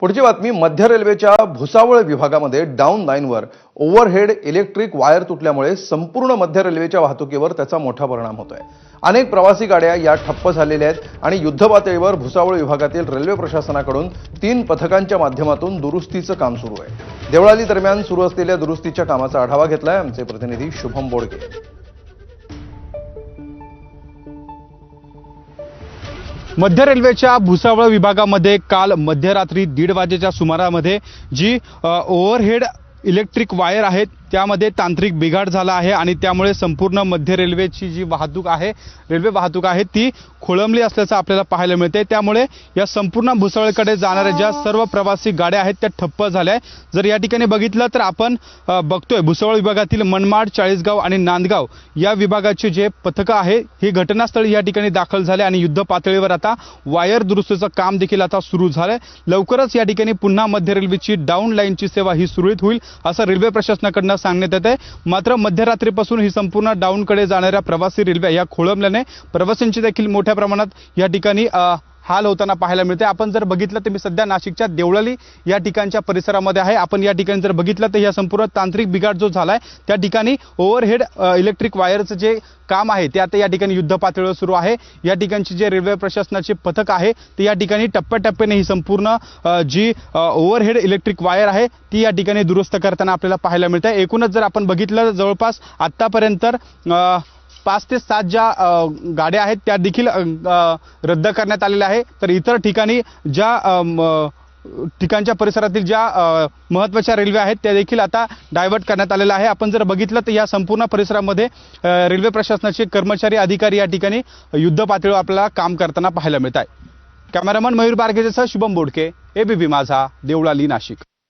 पुढची बातमी मध्य रेल्वेच्या भुसावळ विभागामध्ये डाऊन लाईनवर ओव्हरहेड इलेक्ट्रिक वायर तुटल्यामुळे संपूर्ण मध्य रेल्वेच्या वाहतुकीवर त्याचा मोठा परिणाम होतोय. अनेक प्रवासी गाड्या या ठप्प झालेल्या आहेत आणि युद्धपातळीवर भुसावळ विभागातील रेल्वे प्रशासनाकडून तीन पथकांच्या माध्यमातून दुरुस्तीचं काम सुरू आहे. देवळाली दरम्यान सुरू असलेल्या दुरुस्तीच्या कामाचा आढावा घेतलाय आमचे प्रतिनिधी शुभम बोडके. मध्य रेल्वेच्या भुसावळ विभागामध्ये काल मध्यरात्री दीड वाजेच्या सुमारामध्ये जी ओव्हरहेड इलेक्ट्रिक वायर आहेत त्यामध्ये तांत्रिक बिघाड झाला आहे आणि त्यामुळे संपूर्ण मध्य रेल्वेची जी वाहतूक आहे रेल्वे वाहतूक आहे ती खोळंबली असल्याचं आपल्याला पाहायला मिळते त्यामुळे या संपूर्ण भुसळकडे जाणाऱ्या ज्या सर्व प्रवासी गाड्या आहेत त्या ठप्प झाल्या आहे जर या ठिकाणी बघितलं तर आपण बघतोय भुसळ विभागातील मनमाड चाळीसगाव आणि नांदगाव या विभागाचे जे पथकं आहे ही घटनास्थळी या ठिकाणी दाखल झाले आणि युद्ध पातळीवर आता वायर दुरुस्तीचं काम देखील आता सुरू झालंय. लवकरच या ठिकाणी पुन्हा मध्य रेल्वेची डाऊन लाईनची सेवा ही सुरळीत होईल. असं रेल्वे प्रशासनाकडनं सांगण्यात येत आहे मात्र मध्यरात्रीपासून ही संपूर्ण डाऊनकडे जाणाऱ्या प्रवासी रेल्वे या खोळंबल्याने प्रवाशांची देखील मोठ्या प्रमाणात या ठिकाणी हाल होताना पाहायला मिळते. आपण जर बघितलं तर मी सध्या नाशिकच्या देवळाली या ठिकाणच्या परिसरामध्ये आहे. आपण या ठिकाणी जर बघितलं तर या संपूर्ण तांत्रिक बिघाड जो झाला आहे त्या ठिकाणी ओव्हरहेड इलेक्ट्रिक वायरचं जे काम आहे ते आता या ठिकाणी युद्ध पातळीवर सुरू आहे. या ठिकाणची जे रेल्वे प्रशासनाचे पथक आहे ते या ठिकाणी टप्प्याटप्प्याने ही संपूर्ण जी ओव्हरहेड इलेक्ट्रिक वायर आहे ती या ठिकाणी दुरुस्त करताना आपल्याला पाहायला मिळते एकूणच जर आपण बघितलं तर जवळपास आत्तापर्यंत पाच ते सात ज्या गाड्या आहेत त्या देखील रद्द करण्यात आलेल्या आहे तर इतर ठिकाणी ज्या म, ठिकाणच्या परिसरातील ज्या महत्त्वाच्या रेल्वे आहेत त्या देखील आता डायव्हर्ट करण्यात आलेल्या आहे आपण जर बघितलं तर या संपूर्ण परिसरामध्ये रेल्वे प्रशासनाचे कर्मचारी अधिकारी या ठिकाणी युद्ध पातळीवर आपल्याला काम करताना पाहायला मिळत आहे. कॅमेरामन मयूर बारगेजेसह शुभम बोडके एबीपी माझा देवळाली नाशिक.